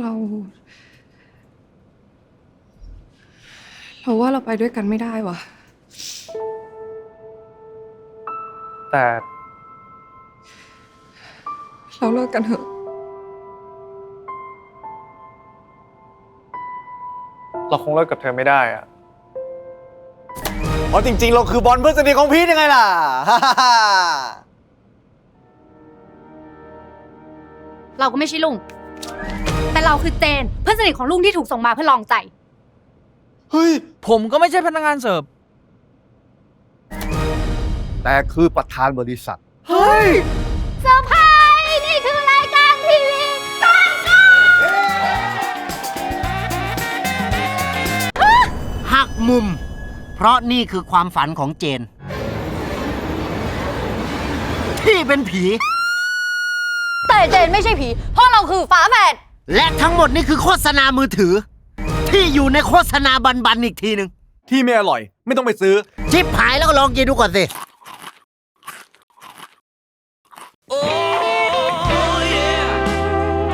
เรา เราว่าเราไปด้วยกันไม่ได้วะแต่เราเลิกกันเถอะ เราคงเลิกกับเธอไม่ได้อะเพราะจริง ๆ เราคือบอลเพื่อนสนิทของพีทยังไงล่ะ เราก็ไม่ใช่ลุง แต่เราคือเจนเพื่อนสนิทของลุงที่ถูกส่งมาเพื่อลองใจ เฮ้ย ผมก็ไม่ใช่พนักงานเสิร์ฟ แต่คือประธานบริษัท เฮ้ย เซอร์ไพรส์นี่คือรายการทีวีตั้งหักมุม เพราะนี่คือความฝันของเจน ที่เป็นผี แต่เจนไม่ใช่ผีเพราะเราคือฝาแฝดและทั้งหมดนี่คือโฆษณามือถือ ที่อยู่ในโฆษณาบันๆอีกทีหนึ่งที่ไม่อร่อย ไม่ต้องไปซื้อ ชิปหายแล้วก็ลองกินดูก่อนสิ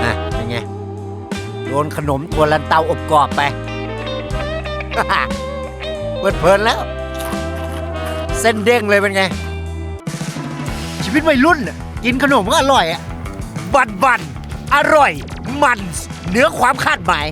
อะเป็นไงโดนขนมตัวลันเตาอบกรอบไปเพลินๆแล้ว เส้นเด้งเลยเป็นไง ชีวิตวัยรุ่นน่ะกินขนมก็อร่อยอะ บันบันอร่อย มันเหนือความคาดหมาย